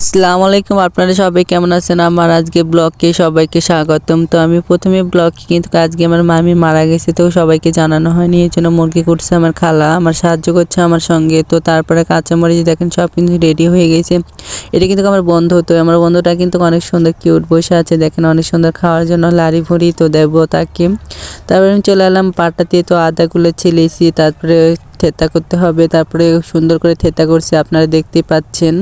আসসালামু আলাইকুম, আপনারা সবাই কেমন আছেন? আমার আজকে ব্লগকে সবাইকে স্বাগতম। তো আমি প্রথমে ব্লগ কিন্তু আজকে আমার মামি মারা গেছে, তো সবাইকে জানানো হয়নি, এই জন্য মুরগি করছে আমার খালা, আমার সাহায্য করছে আমার সঙ্গে। তো তারপরে কাঁচামরিচ দেখেন, সব কিন্তু রেডি হয়ে গেছে। এটা কিন্তু আমার বন্ধু, তো আমার বন্ধুটা কিন্তু অনেক সুন্দর কিউট বসে আছে, দেখেন অনেক সুন্দর খাওয়ার জন্য লারি ভরি তো দেবো তাকে। তারপরে আমি চলে এলাম পাটাতে, তো আদাগুলো ছেলেছি, তারপরে থেতা করতে হবে, তারপরে সুন্দর করে থেতা করছে, আপনারা দেখতেই পাচ্ছেন।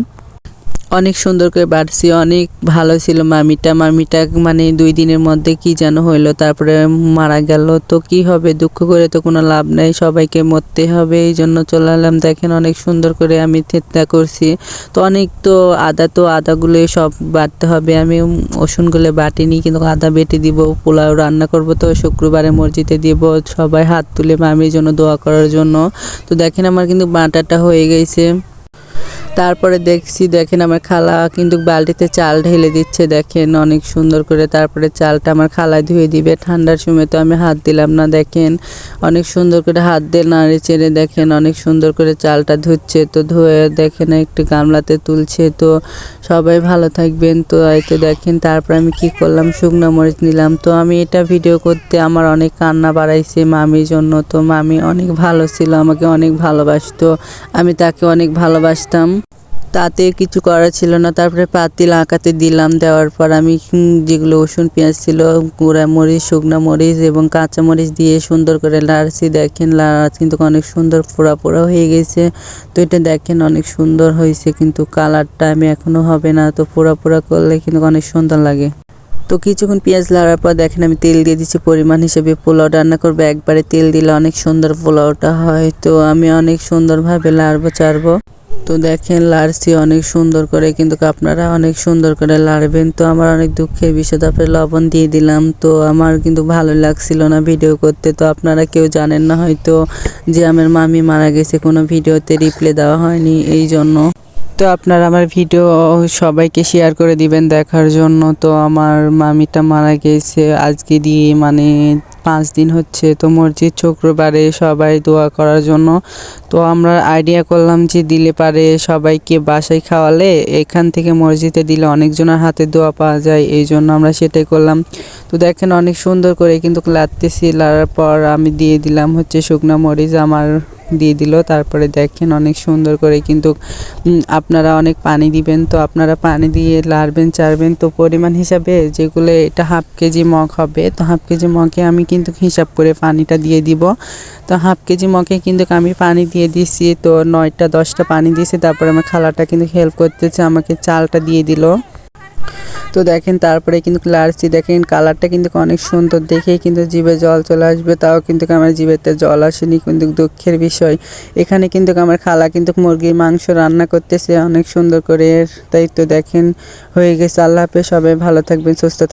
অনেক সুন্দর করে বাড়ছি, অনেক ভালো ছিল মামিটা। মামিটা মানে দুই দিনের মধ্যে কি যেন হইল, তারপরে মারা গেল। তো কি হবে, দুঃখ করে তো কোনো লাভ নেই, সবাইকে মরতে হবে, এই জন্য চলে এলাম। দেখেন অনেক সুন্দর করে আমি থেতলা করছি। তো অনেক তো আদা, তো আদাগুলো সব বাটতে হবে। আমি ওষুনগুলো বাটিনি, কিন্তু আদা বেটে দিব, পোলাও রান্না করব তো, শুক্রবারে মসজিদে দিব, সবাই হাত তুলে মামির জন্য দোয়া করার জন্য। তো দেখেন আমার কিন্তু বাটাটা হয়ে গেছে। তারপরে দেখছি, দেখেন আমার খালা কিন্তু বালতিতে চাল ঢেলে দিচ্ছে, দেখেন অনেক সুন্দর করে তারপরে চালটা আমার খালা ধুয়ে দিবে। ঠান্ডার সময় তো আমি হাত দিলাম না, দেখেন অনেক সুন্দর করে হাত দিয়ে নাড়ে চেড়ে, দেখেন অনেক সুন্দর করে চালটা ধুচ্ছে। তো ধুয়ে দেখেন একটু গামলাতে তুলছে, তো সবাই ভালো থাকবেন। তো এই তো দেখেন, তারপর আমি কি করলাম? শুকনো মরিচ নিলাম। তো আমি এটা ভিডিও করতে আমার অনেক কান্না বাড়াইছে মামির জন্য। তো মামি অনেক ভালো ছিল, আমাকে অনেক ভালোবাসতো, আমি তাকে অনেক ভালোবাসতাম। তাতে কিছু করার ছিল না। তারপরে পাতিল আঁকাতে দিলাম, দেওয়ার পর আমি যেগুলো রসুন, পেঁয়াজ ছিল, গুঁড়া মরিচ, শুকনো মরিচ এবং কাঁচা মরিচ দিয়ে সুন্দর করে লাড়ছি। দেখেন লাড়া কিন্তু অনেক সুন্দর পোড়া পোড়া হয়ে গেছে। তো এটা দেখেন অনেক সুন্দর হয়েছে, কিন্তু কালারটা আমি এখনও হবে না। তো পোড়া পোড়া করলে কিন্তু অনেক সুন্দর লাগে। তো কিছুক্ষণ পেঁয়াজ লাড়ার পর দেখেন আমি তেল দিয়ে দিচ্ছি পরিমাণ হিসেবে। পোলাও রান্না করব, একবারে তেল দিলে অনেক সুন্দর পোলাওটা হয়। তো আমি অনেক সুন্দরভাবে লাড়বো, চাড়বো। তো দেখেন লাড়ছি অনেক সুন্দর করে, কিন্তু আপনারা অনেক সুন্দর করে লাড়বেন। তো আমার অনেক দুঃখে বিষয় তারপরে লবণ দিয়ে দিলাম। তো আমার কিন্তু ভালো লাগছিল না ভিডিও করতে, তো আপনারা কেউ জানেন না হয়তো যে আমার মামি মারা গেছে, কোনো ভিডিওতে রিপ্লে দেওয়া হয়নি, এই জন্য। তো আপনারা আমার ভিডিও সবাইকে শেয়ার করে দিবেন দেখার জন্য। তো আমার মামিটা মারা গেছে আজকে দিয়ে মানে পাঁচ দিন হচ্ছে। তো মসজিদ শুক্রবারে সবাই দোয়া করার জন্য। তো আমরা আইডিয়া করলাম যে দিলে পারে সবাইকে বাসায় খাওয়ালে এখান থেকে মসজিদে দিলে অনেকজনের হাতে দোয়া পাওয়া যায়, এই জন্য আমরা সেটাই করলাম। তো দেখেন অনেক সুন্দর করে কিন্তু লাড়তেছি লাড়ার পর আমি দিয়ে দিলাম হচ্ছে শুকনো মরিচ আমার দিয়ে দিল। তারপরে দেখেন অনেক সুন্দর করে কিন্তু আপনারা অনেক পানি দিবেন। তো আপনারা পানি দিয়ে লাড়বেন, চাড়বেন। তো পরিমাণ হিসাবে যেগুলো এটা হাফ কেজি মগ হবে, তো হাফ কেজি মগে আমি কিন্তু হিসাব করে পানিটা দিয়ে দিব। তো হাফ কেজি মগে কিন্তু আমি পানি দিয়ে দিছি, তো নয়টা দশটা পানি দিয়েছি তারপরে আমার খালাটা কিন্তু হেল্প করতেছে, আমাকে চালটা দিয়ে দিল। তো দেখেন, তারপরে কিন্তু লার্জটি দেখেন কালারটা কিন্তু অনেক সুন্দর। দেখেই কিন্তু জিভে জল চলে আসবে, তাও কিন্তু আমার জিভেতে জল আসেনি, কিন্তু দুঃখের বিষয়। এখানে কিন্তু আমার খালা কিন্তু মুরগির মাংস রান্না করতেছে, অনেক সুন্দর করে। তাই তো দেখেন, হয়ে গেছে। আল্লাহ হাফেজ, সবাই ভালো থাকবেন, সুস্থ